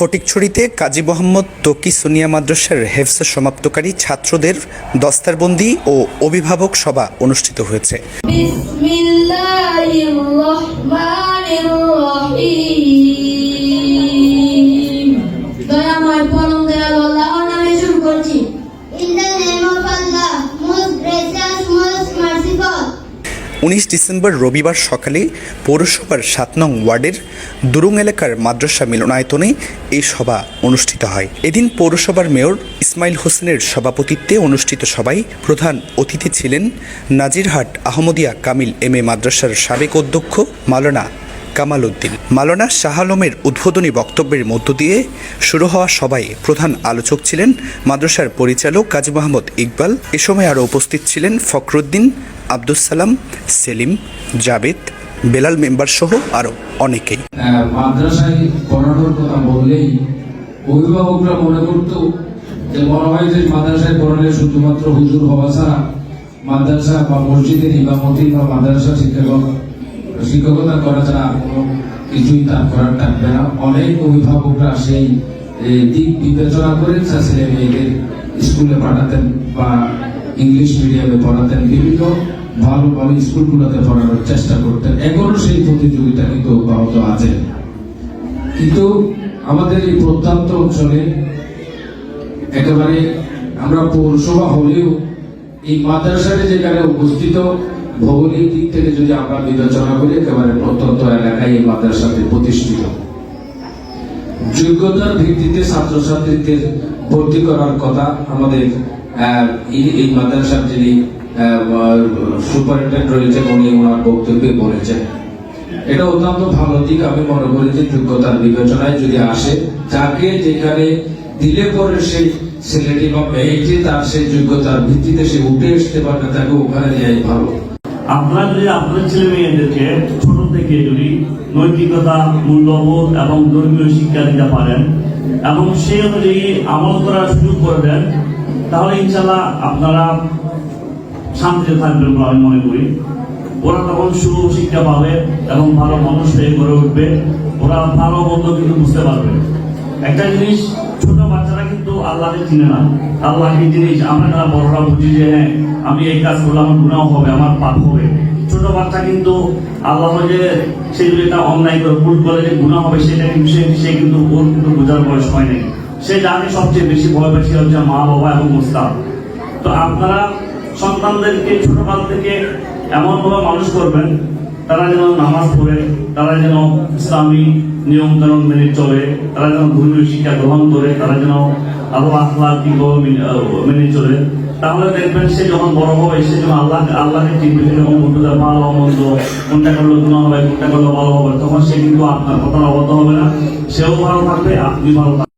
ফটিকছড়িতে কাজী মোহাম্মদ তকি সোনিয়া মাদ্রাসার হেফজ সমাপ্তকারী ছাত্রদের দস্তারবন্দি ও অভিভাবক সভা অনুষ্ঠিত হয়েছে। উনিশ ডিসেম্বর রবিবার সকালে পৌরসভার সাত নং ওয়ার্ডের দুরুং এলাকার মাদ্রাসা মিলনায়তনে এই সভা অনুষ্ঠিত হয়। এদিন পৌরসভার মেয়র ইসমাইল হোসেনের সভাপতিত্বে অনুষ্ঠিত সভায় প্রধান অতিথি ছিলেন নাজিরহাট আহমদিয়া কামিল এম এ মাদ্রাসার সাবেক অধ্যক্ষ মালানা কামাল উদ্দিন মালানা শাহ আলমের উদ্বোধনী বক্তব্যের মধ্য দিয়ে শুরু হওয়া সভায় প্রধান আলোচক ছিলেন মাদ্রাসার পরিচালক কাজী মোহাম্মদ ইকবাল। এ সময় আরও উপস্থিত ছিলেন ফখরুদ্দিন আব্দুস সালাম সেলিম জাবেদ বেলাল মেম্বার সহ আরও অনেকেই। আহ, মাদ্রাসায় পড়ানোর কথা বললেই অভিভাবকরা মনে করতো যে মনে হয় যে মাদ্রাসায় পড়ালে শুধুমাত্র হুজুর হওয়া ছাড়া মাদ্রাসা বা মসজিদের ইমামতি বা মাদ্রাসা শিক্ষক শিক্ষকতা করা ছাড়া কোনো কিছুই তার করার থাকবে না। অনেক অভিভাবকরা সেই দিক বিবেচনা করে ছেলে মেয়েদের স্কুলে পাঠাতেন বা ইংলিশ মিডিয়ামে পড়াতেন। বিভিন্ন ভালো ভালো স্কুলগুলোতে পড়ানোর চেষ্টা করতেন। এখনও সেই প্রতিযোগিতা কিন্তু অব্যাহত আছে। কিন্তু আমাদের এই প্রত্যন্ত অঞ্চলে একেবারে আমরা পৌরসভা হলেও এই মাদ্রাসারে যেখানে উপস্থিত ভৌগোলিক দিক থেকে যদি আমরা বিবেচনা করি, একেবারে প্রত্যন্ত এলাকায় এই মাদ্রাসাতে প্রতিষ্ঠিত। যোগ্যতার ভিত্তিতে ছাত্রছাত্রীদের ভর্তি করার কথা আমাদের এই মাদ্রাসার যিনি সুপারিনটেন্ডেন্ট রয়েছেন উনি ওনার বক্তব্যে বলেছেন। এটা অত্যন্ত ভালো দিক, আমি মনে করি যে যোগ্যতার বিবেচনায় যদি আসে, যাকে যেখানে দিলে পরে সেই ছেলেটি বা মেয়েটি তার সেই যোগ্যতার ভিত্তিতে সে উঠে আসতে পারবে, তাকে ওখানে নেওয়াই ভালো। আপনারা যদি আপনাদের ছেলে মেয়েদেরকে ছোট থেকে যদি নৈতিকতা, মূল্যবোধ এবং ধর্মীয় শিক্ষা দিতে পারেন এবং সেই অনুযায়ী আমল করার সুযোগ করে দেন, তাহলে ইনশাল্লাহ আপনারা শান্তিতে থাকবেন বলে আমি মনে করি। ওরা তখন সুশিক্ষা পাবে এবং ভালো মানুষ হয়ে গড়ে উঠবে। ওরা ভালো মন্দ কিন্তু বুঝতে পারবে। একটা জিনিস, ছোট বাচ্চারা কিন্তু আল্লাহকে চিনে না। আল্লাহ কি জিনিস, আমরা যারা বড়রা বুঝি যে হ্যাঁ আমি এই কাজ করলে আমার গুণাও হবে, আমার পাপ হবে। ছোট বাচ্চা কিন্তু আল্লাহ যে সে যদি অন্যায় করে, ভুল করে যে গুণা হবে, সেটা কিন্তু সে সে কিন্তু ওর কিন্তু বোঝার বয়স হয় নাই। সে জানে সবচেয়ে বেশি ভয় বেশি হচ্ছে মা বাবা এবং মুস্তাব তো আপনারা সন্তানদেরকে ছোটকাল থেকে এমনভাবে মানুষ করবেন, তারা যেন নামাজ পড়ে, তারা যেন ইসলামী নিয়ম কানুন মেনে চলে, তারা যেন ধর্মীয় শিক্ষা গ্রহণ করে, তারা যেন আল্লাহ আল্লাহ মেনে চলে। তাহলে দেখবেন সে যখন বড় হবে, সে যখন আল্লাহ, আল্লাহকে চিনবে যখন যাবে ভালো, মন্দ, কোনটা করলে গুণ হবে, কোনটা করলে ভালো হবে তখন সে কিন্তু আপনার কথা অবদ্ধ হবে না, সেও ভালো থাকবে আপনি ভালো থাকবেন।